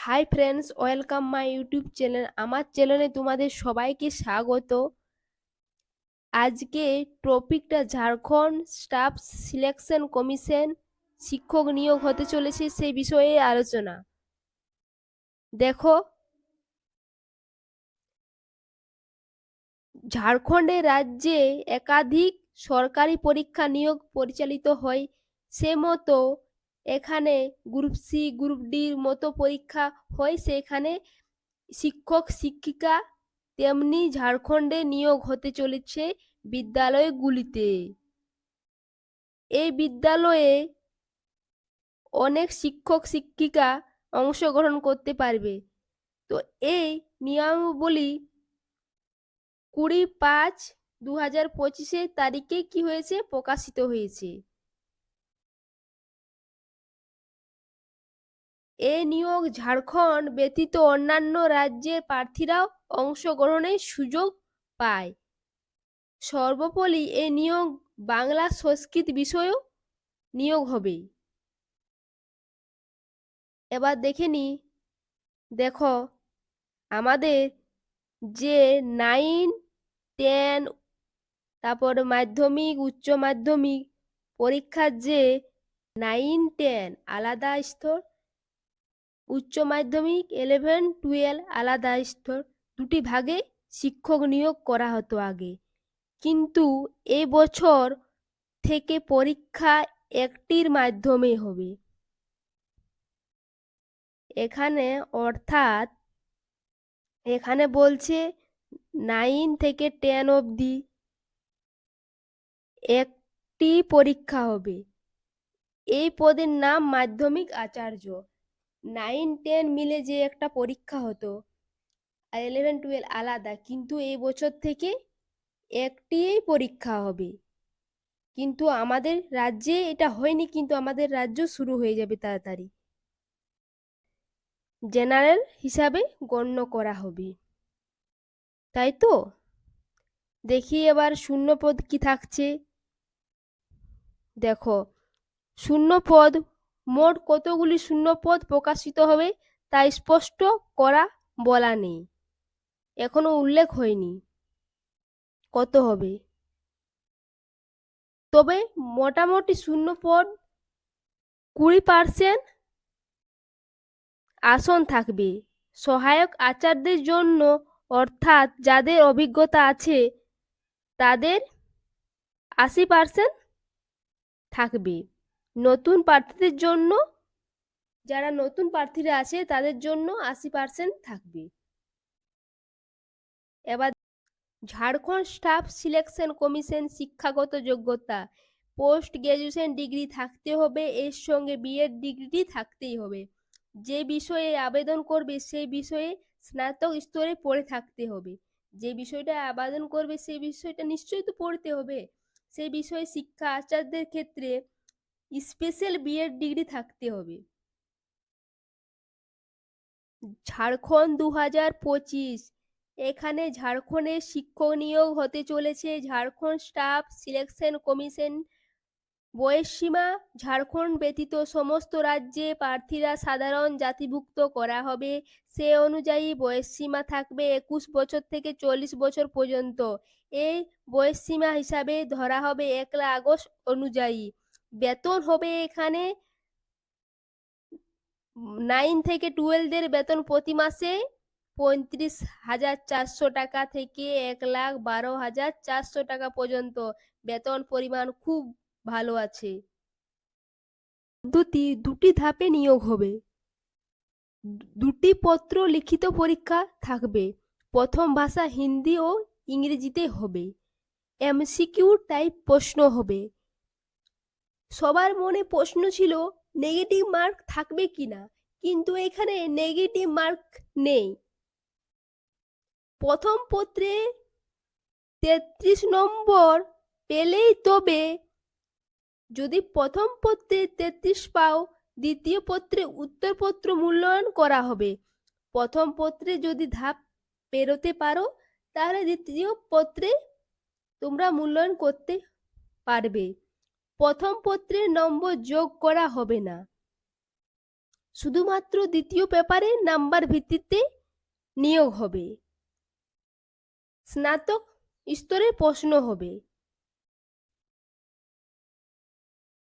Hi friends welcome my YouTube channel আমার চ্যানেলে তোমাদের সবাইকে স্বাগত। আজকে টপিকটা ঝাড়খণ্ড স্টাফ সিলেকশন কমিশন শিক্ষক নিয়োগ হতে চলেছে সেই বিষয়ে আলোচনা। দেখো, ঝাড়খণ্ডে রাজ্যে একাধিক সরকারি পরীক্ষা নিয়োগ পরিচালিত হয়। সে মতো এখানে গ্রুপ সি গ্রুপ ডির মতো পরীক্ষা হয়, সেখানে শিক্ষক, শিক্ষিকা তেমনি ঝাড়খণ্ডে নিয়োগ হতে চলেছে বিদ্যালয়গুলিতে। এই বিদ্যালয়ে অনেক শিক্ষক, শিক্ষিকা অংশগ্রহণ করতে পারবে। তো এই নিয়মাবলী কুড়ি পাঁচ দু হাজার পঁচিশের তারিখে কি হয়েছে? প্রকাশিত হয়েছে। এ নিয়োগ ঝাড়খণ্ড ব্যতীত অন্যান্য রাজ্যের প্রার্থীরাও অংশগ্রহণের সুযোগ পায়। সর্বোপরি এ নিয়োগ বাংলা সংস্কৃত বিষয়েও নিয়োগ হবে। এবার দেখে নি, দেখো, আমাদের যে নাইন, টেন, তারপর মাধ্যমিক, উচ্চ মাধ্যমিক পরীক্ষার যে নাইন, টেন আলাদা স্তর উচ্চ মাধ্যমিক ইলেভেন টুয়েলভ আলাদা স্তর, দুটি ভাগে শিক্ষক নিয়োগ করা হতো আগে। কিন্তু এ বছর থেকে পরীক্ষা একটির মাধ্যমে হবে। এখানে অর্থাৎ এখানে বলছে নাইন থেকে টেন অবধি একটি পরীক্ষা হবে। এই পদের নাম মাধ্যমিক আচার্য। নাইন টেন মিলে যে একটা পরীক্ষা হতো আর ইলেভেন টুয়েলভ আলাদা, কিন্তু এই বছর থেকে একটি পরীক্ষা হবে। কিন্তু আমাদের রাজ্যে এটা হয়নি, কিন্তু আমাদের রাজ্য শুরু হয়ে যাবে তাড়াতাড়ি। জেনারেল হিসাবে গণ্য করা হবে। তাই তো? দেখি এবার শূন্যপদ কি থাকছে। দেখো শূন্যপদ মোট কতগুলি শূন্যপদ প্রকাশিত হবে তা স্পষ্ট করা বলা নেই। এখনও উল্লেখ হয়নি। কত হবে? তবে মোটামুটি শূন্যপদ কুড়ি পার্সেন্ট আসন থাকবে। সহায়ক আচারদের জন্য, অর্থাৎ যাদের অভিজ্ঞতা আছে, তাদের আশি পার্সেন্ট থাকবে। নতুন প্রার্থীদের জন্য, যারা নতুন প্রার্থীরা আছে, তাদের জন্য আশি পার্সেন্ট থাকবে। এবার ঝাড়খণ্ড স্টাফ সিলেকশন কমিশন শিক্ষাগত যোগ্যতা, পোস্ট গ্রাজুয়েশন ডিগ্রি থাকতে হবে, এর সঙ্গে বিএড ডিগ্রিটি থাকতেই হবে। যে বিষয়ে আবেদন করবে, সেই বিষয়ে স্নাতক স্তরে পড়ে থাকতে হবে। যে বিষয়টা আবেদন করবে, সেই বিষয়টা নিশ্চয়ই তো পড়তে হবে। সেই বিষয়ে শিক্ষা আচার্যদের ক্ষেত্রে স্পেশাল বিএড ডিগ্রি থাকতে হবে। ঝাড়খণ্ড দু হাজার পঁচিশ, এখানে ঝাড়খণ্ডে শিক্ষক নিয়োগ হতে চলেছে। ঝাড়খণ্ড স্টাফ সিলেকশন কমিশন, বয়সসীমা ঝাড়খণ্ড ব্যতীত সমস্ত রাজ্যে প্রার্থীরা সাধারণ জাতিভুক্ত করা হবে। সে অনুযায়ী বয়সসীমা থাকবে একুশ বছর থেকে চল্লিশ বছর পর্যন্ত। এই বয়সসীমা হিসাবে ধরা হবে একলা আগস্ট অনুযায়ী। বেতন হবে এখানে? নাইন থেকে টুয়েলভের বেতন প্রতি মাসে পঁয়ত্রিশ হাজার চারশো টাকা থেকে এক লাখ বারো হাজার চারশো টাকা পর্যন্ত বেতন পরিমাণ খুব ভালো আছে। পদ্ধতি দুটি ধাপে নিয়োগ হবে। দুটি পত্র লিখিত পরীক্ষা থাকবে। প্রথম ভাষা হিন্দি ও ইংরেজিতে হবে। এমসিকিউ টাইপ প্রশ্ন হবে। সবার মনে প্রশ্ন ছিল নেগেটিভ মার্ক থাকবে কিনা? কিন্তু এখানে নেগেটিভ মার্ক নেই। প্রথম পত্রে তেত্রিশ নম্বর পেলেই তবে যদি প্রথম পত্রে তেত্রিশ পাও, দ্বিতীয় পত্রে উত্তরপত্র মূল্যায়ন করা হবে। প্রথম পত্রে যদি ধাপ পেরোতে পারো, তাহলে দ্বিতীয় পত্রে তোমরা মূল্যায়ন করতে পারবে। প্রথম পত্রের নম্বর যোগ করা হবে না। শুধুমাত্র দ্বিতীয় পেপারে নাম্বার ভিত্তিতে নিয়োগ হবে। স্নাতক স্তরে প্রশ্ন হবে।